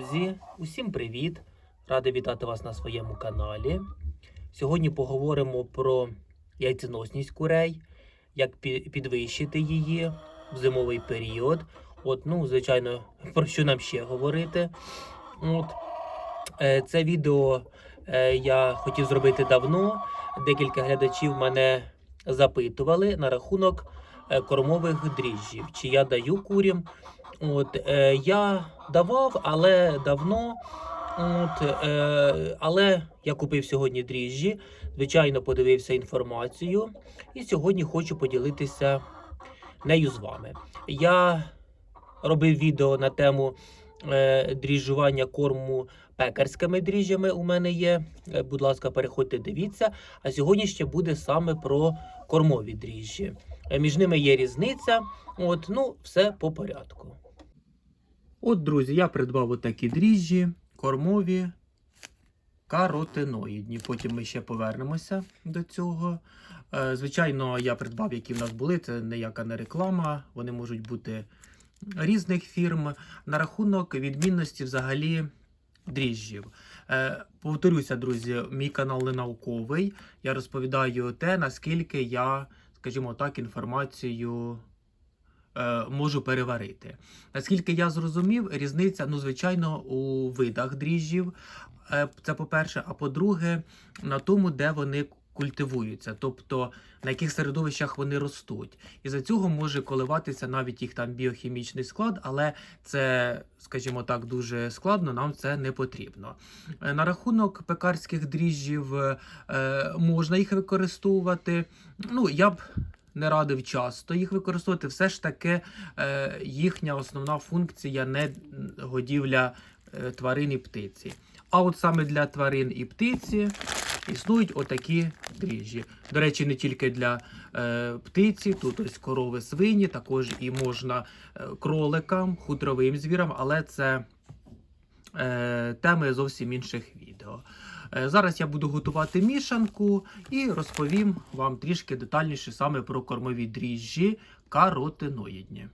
Друзі, усім привіт! Радий вітати вас на своєму каналі. Сьогодні поговоримо про яйценосність курей, як підвищити її в зимовий період. От, ну, звичайно, про що нам ще говорити. От, е, це відео е, я хотів зробити давно. Декілька глядачів мене запитували на рахунок кормових дріжджів, чи я даю курям. От, е, я давав, але давно. От, е, але я купив сьогодні дріжджі, звичайно, подивився інформацію, і сьогодні хочу поділитися нею з вами. Я робив відео на тему е, дріжджування корму пекарськими дріжджами. У мене є. Е, будь ласка, переходьте, дивіться. А сьогодні ще буде саме про кормові дріжджі. Е, Між ними є різниця. От, ну, все по порядку. От, друзі, я придбав отакі дріжджі, кормові, каротиноїдні. Потім ми ще повернемося до цього. Е, Звичайно, я придбав, які в нас були. Це ніяка не реклама. Вони можуть бути різних фірм. На рахунок відмінності взагалі дріжджів. Е, Повторюся, друзі, мій канал не науковий. Я розповідаю те, наскільки я, скажімо так, інформацію е, можу переварити. Наскільки я зрозумів, різниця, ну, звичайно, у видах дріжджів. Е, Це по-перше, а по-друге, на тому, де вони культивуються, тобто на яких середовищах вони ростуть. І за цього може коливатися навіть їх там біохімічний склад, але це, скажімо так, дуже складно, нам це не потрібно. Е, На рахунок пекарських дріжджів е, можна їх використовувати. Ну, я б не радив часто їх використовувати. Все ж таки е, їхня основна функція не годівля е, тварин і птиці. А от саме для тварин і птиці існують отакі дріжджі. До речі, не тільки для е, птиці, тут ось корови, свині, також і можна е, кроликам, хутровим звірам, але це е, теми зовсім інших відео. Е, Зараз я буду готувати мішанку і розповім вам трішки детальніше саме про кормові дріжджі каротиноїдні.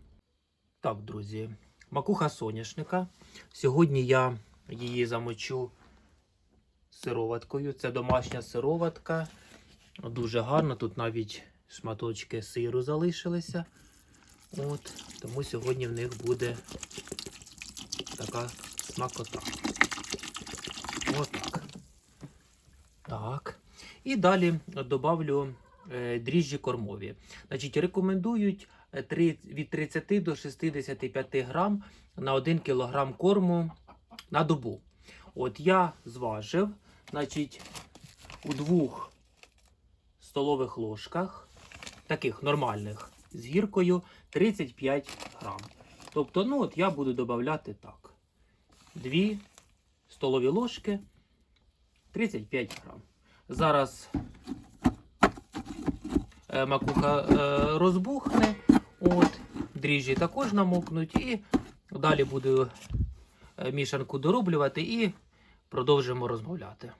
Так, друзі, макуха соняшника. Сьогодні я її замочу сироваткою. Це домашня сироватка. Дуже гарно. Тут навіть шматочки сиру залишилися. От, тому сьогодні в них буде така смакота. Отак. Так. І далі добавлю е, дріжджі кормові. Значить, рекомендують е, три- від 30 до 65 грам на 1 кілограм корму на добу. От я зважив, значить, у двох столових ложках, таких нормальних, з гіркою 35 грам. Тобто, ну от я буду додавати так. 2 столові ложки 35 грам. Зараз е, макуха е, розбухне, от, дріжджі також намокнуть, і далі буду е, мішанку дороблювати і продовжимо розмовляти.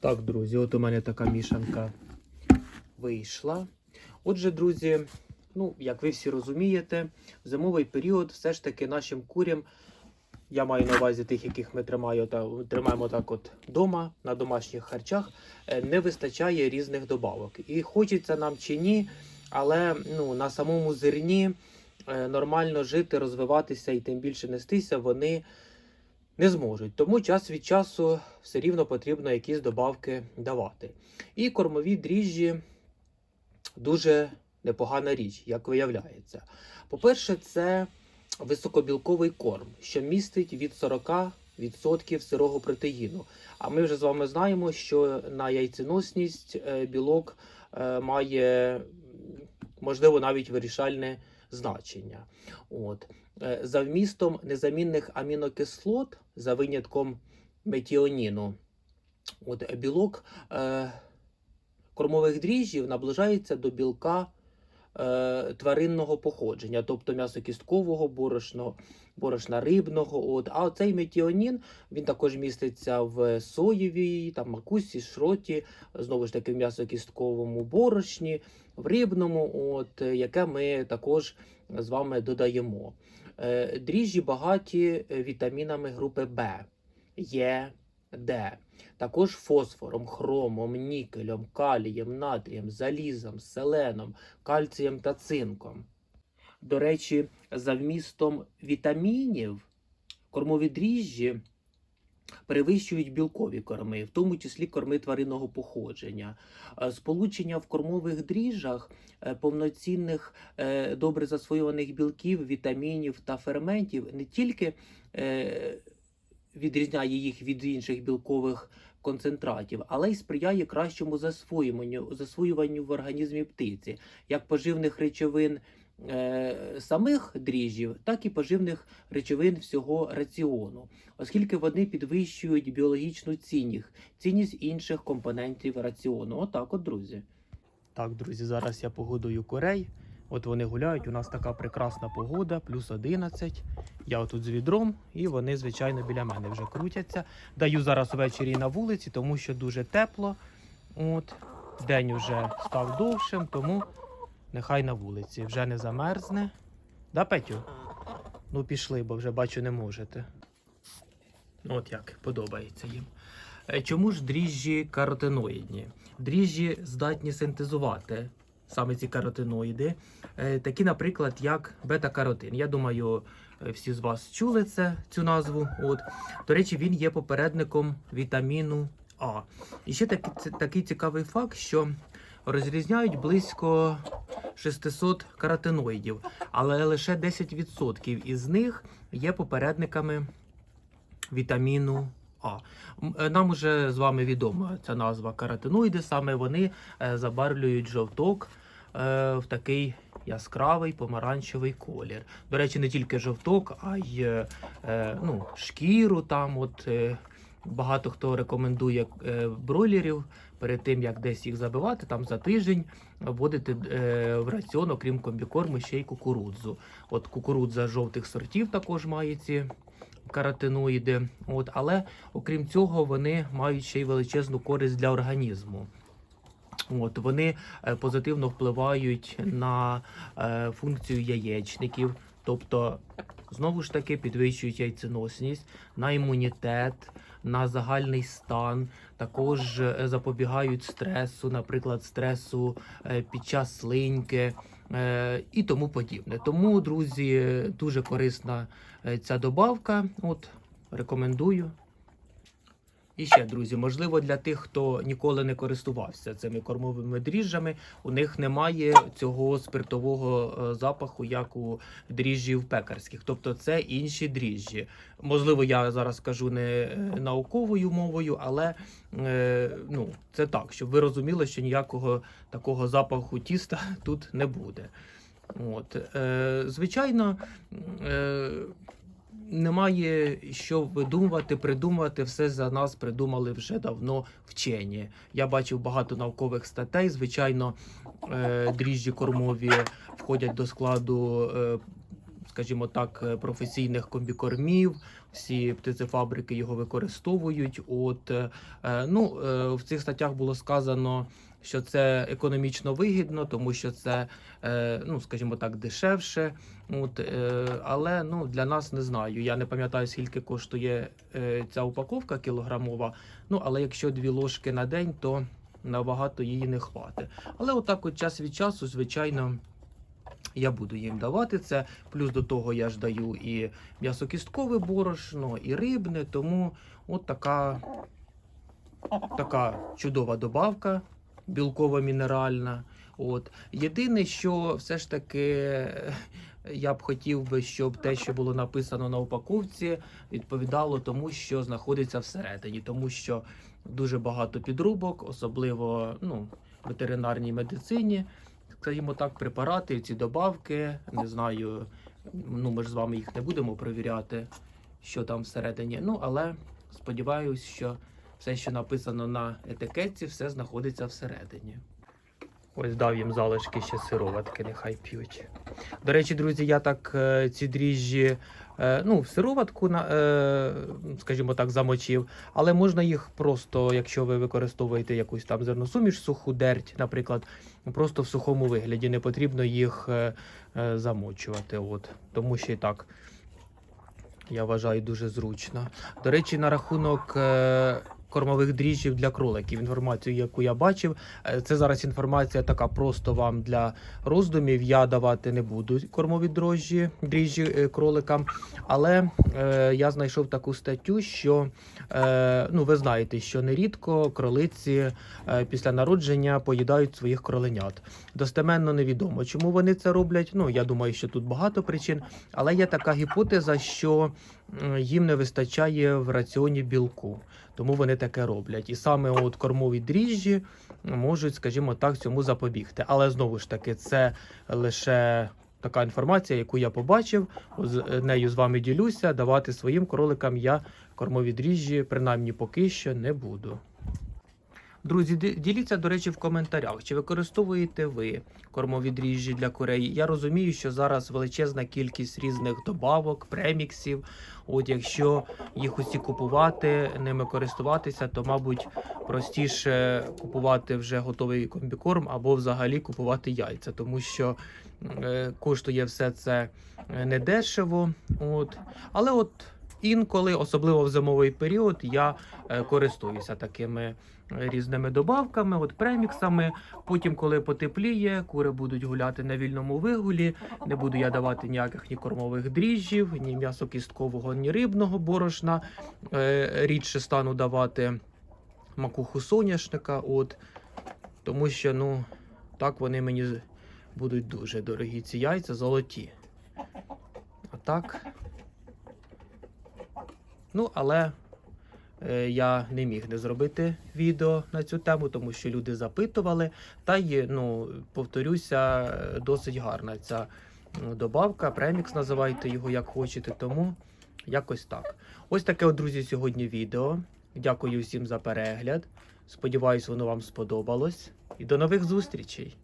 Так, друзі, от у мене така мішанка вийшла. Отже, друзі, ну, як ви всі розумієте, в зимовий період все ж таки нашим курям я маю на увазі тих, яких ми тримаю, та, тримаємо так от вдома, на домашніх харчах, е, не вистачає різних добавок. І хочеться нам чи ні, але ну, на самому зерні е, нормально жити, розвиватися і тим більше нестися вони не зможуть. Тому час від часу все рівно потрібно якісь добавки давати. І кормові дріжджі дуже непогана річ, як виявляється. По-перше, це високобілковий корм, що містить від 40% сирого протеїну. А ми вже з вами знаємо, що на яйценосність е, білок е, має, можливо, навіть вирішальне значення. От. Е, За вмістом незамінних амінокислот, за винятком метіоніну, от, білок е, кормових дріжджів наближається до білка е, тваринного походження, тобто м'ясокісткового, борошно, борошна рибного. От. А цей метіонін він також міститься в соєвій, там, макусі, шроті, знову ж таки в м'ясокістковому борошні, в рибному, от, яке ми також з вами додаємо. Е, Дріжджі багаті вітамінами групи Б, Е, Д, також фосфором, хромом, нікелем, калієм, натрієм, залізом, селеном, кальцієм та цинком. До речі, за вмістом вітамінів кормові дріжджі перевищують білкові корми, в тому числі корми тваринного походження. Е, Сполучення в кормових дріжджах е, повноцінних е, добре засвоюваних білків, вітамінів та ферментів не тільки відрізняє їх від інших білкових концентратів, але й сприяє кращому засвоюванню, засвоюванню в організмі птиці, як поживних речовин е, самих дріжджів, так і поживних речовин всього раціону, оскільки вони підвищують біологічну цінність, цінність інших компонентів раціону. Отак, от, друзі. Так, друзі, зараз я погодую курей. От вони гуляють. У нас така прекрасна погода, плюс 11. Я отут з відром, і вони, звичайно, біля мене вже крутяться. Даю зараз ввечері на вулиці, тому що дуже тепло. От. День уже став довшим, тому нехай на вулиці. Вже не замерзне. Да, Петю? Ну, пішли, бо вже бачу, не можете. От як подобається їм. Е, Чому ж дріжджі каротиноїдні? Дріжджі здатні синтезувати саме ці каротиноїди, Е, такі, наприклад, як бета-каротин. Я думаю, е, всі з вас чули це, цю назву. От. До речі, він є попередником вітаміну А. І ще такий, такий цікавий факт, що розрізняють близько 600 каротиноїдів, але лише 10% із них є попередниками вітаміну А. Е, Нам уже з вами відома ця назва каротиноїди, саме вони забарвлюють жовток в такий яскравий помаранчевий колір. До речі, не тільки жовток, а й е, е, ну, шкіру там. От, е, багато хто рекомендує е, бройлерів перед тим, як десь їх забивати, там за тиждень вводити е, в раціон, окрім комбікорму, ще й кукурудзу. От кукурудза жовтих сортів також має ці каротиноїди. От, але окрім цього, вони мають ще й величезну користь для організму. От, вони е, позитивно впливають на е, функцію яєчників, тобто, знову ж таки, підвищують яйценосність, на імунітет, на загальний стан, також е, запобігають стресу, наприклад, стресу е, під час слиньки і тому подібне. Тому, друзі, дуже корисна ця добавка. От, рекомендую. І ще, друзі, можливо, для тих, хто ніколи не користувався цими кормовими дріжджами, у них немає цього спиртового е, запаху, як у дріжджів пекарських. Тобто це інші дріжджі. Можливо, я зараз кажу не е, науковою мовою, але е, ну, це так, щоб ви розуміли, що ніякого такого запаху тіста тут не буде. От, е, звичайно, е, немає що видумувати, придумувати. Все за нас придумали вже давно вчені. Я бачив багато наукових статей. Звичайно, е, дріжджі кормові входять до складу. Е, Скажімо так, професійних комбікормів, всі птицефабрики його використовують. От е, ну в цих статтях було сказано, що це економічно вигідно, тому що це, е, ну скажімо так, дешевше. От, е, але ну для нас не знаю. Я не пам'ятаю, скільки коштує е, ця упаковка кілограмова. Ну але якщо дві ложки на день, то набагато її не хватить. Але отак, от час від часу, звичайно. Я буду їм давати це. Плюс до того я ж даю і м'ясокісткове борошно, і рибне. Тому от така, така чудова добавка, білково-мінеральна. От. Єдине, що все ж таки е, я б хотів би, щоб те, що було написано на упаковці, відповідало тому, що знаходиться всередині, тому що дуже багато підрубок, особливо ну, в ветеринарній медицині скажімо так, препарати, ці добавки. Не знаю, ну ми ж з вами їх не будемо перевіряти, що там всередині. Ну, але сподіваюся, що все, що написано на етикетці, все знаходиться всередині. Ось дав їм залишки ще сироватки, нехай п'ють. До речі, друзі, я так е, ці дріжджі е, ну, сироватку, на- е, скажімо так, замочив, але можна їх просто, якщо ви використовуєте якусь там зерносуміш, суху дерть, наприклад, просто в сухому вигляді. Не потрібно їх замочувати. От. Тому що і так. Я вважаю дуже зручно. До речі, на рахунок кормових дріжджів для кроликів. Інформацію, яку я бачив, е, це зараз інформація така просто вам для роздумів. Я давати не буду кормові дрожжі, дріжджі е, кроликам. Але е, я знайшов таку статтю, що е, ну, ви знаєте, що нерідко кролиці е, після народження поїдають своїх кроленят. Достеменно невідомо, чому вони це роблять. Ну я думаю, що тут багато причин, але є така гіпотеза, що їм не вистачає в раціоні білку, тому вони таке роблять. І саме от кормові дріжджі можуть, скажімо так, цьому запобігти. Але знову ж таки, це лише така інформація, яку я побачив. З е, нею з вами ділюся. Давати своїм кроликам я кормові дріжджі, принаймні поки що не буду. Друзі, діліться, до речі, в коментарях, чи використовуєте ви кормові дріжджі для курей. Я розумію, що зараз величезна кількість різних добавок, преміксів. От якщо їх усі купувати, ними користуватися, то мабуть простіше купувати вже готовий комбікорм або взагалі купувати яйця, тому що е, коштує все це е, недешево. От. Але от інколи, особливо в зимовий період, я е, користуюся такими е, різними добавками, от преміксами. Потім, коли потепліє, кури будуть гуляти на вільному вигулі. Не буду я давати ніяких ні кормових дріжджів, ні м'ясокісткового, ні рибного борошна. Е, рідше стану давати макуху соняшника. От, тому що, ну, так вони мені будуть дуже дорогі. Ці яйця золоті. А так. Ну, але е, я не міг не зробити відео на цю тему, тому що люди запитували. Та й, ну, повторюся, досить гарна ця добавка. Премікс називайте його як хочете, тому якось так. Ось таке, от, друзі, сьогодні відео. Дякую всім за перегляд. Сподіваюсь, воно вам сподобалось. І до нових зустрічей!